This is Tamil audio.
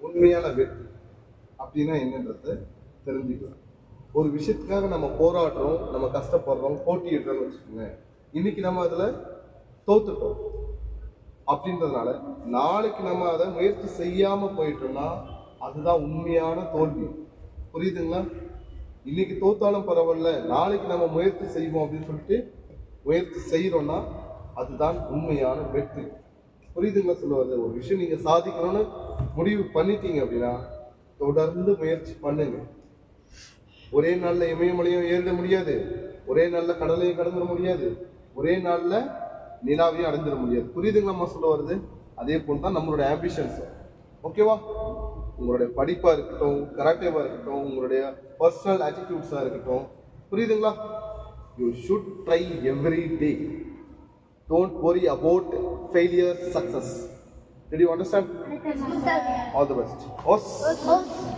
உண்மையான வெற்றி அப்படின்னா என்னன்றத தெரிஞ்சுக்கலாம். ஒரு விஷயத்துக்காக நம்ம போராடுறோம் நம்ம கஷ்டப்படுறோம் போட்டியிடுறோம்னு வச்சுக்கோங்க இன்னைக்கு நம்ம அதில் தோத்துட்டோம். அப்படின்றதுனால நாளைக்கு நம்ம அதை முயற்சி செய்யாமல் போயிட்டோம்னா அதுதான் உண்மையான தோல்வி. புரியுதுங்களா? இன்னைக்கு தோத்தாலும் பரவாயில்ல நாளைக்கு நம்ம முயற்சி செய்வோம் அப்படின்னு சொல்லிட்டு முயற்சி செய்கிறோம்னா அதுதான் உண்மையான வெற்றி. புரியுதுங்களா சொல்லுவார் ஒரு விஷயம் நீங்கள் சாதிக்கணும்னு முடிவு பண்ணிட்டீங்க அப்படின்னா தொடர்ந்து முயற்சி பண்ணுங்க. ஒரே நாளில் இமயமலையும் ஏறிட முடியாது. ஒரே நாளில் கடலையும் கடந்துட முடியாது. ஒரே நாளில் நிலாவையும் அடைஞ்சிட முடியாது. புரியுதுங்களா சொல்ல வருது அதே போல் தான் நம்மளுடைய ஆம்பிஷன்ஸ் ஓகேவா உங்களுடைய படிப்பாக இருக்கட்டும் கராட்டேவாக இருக்கட்டும் உங்களுடைய பர்சனல் ஆட்டிடியூட்ஸாக இருக்கட்டும். புரியுதுங்களா? You should try every day don't worry about failure success did you understand? All the best. Os.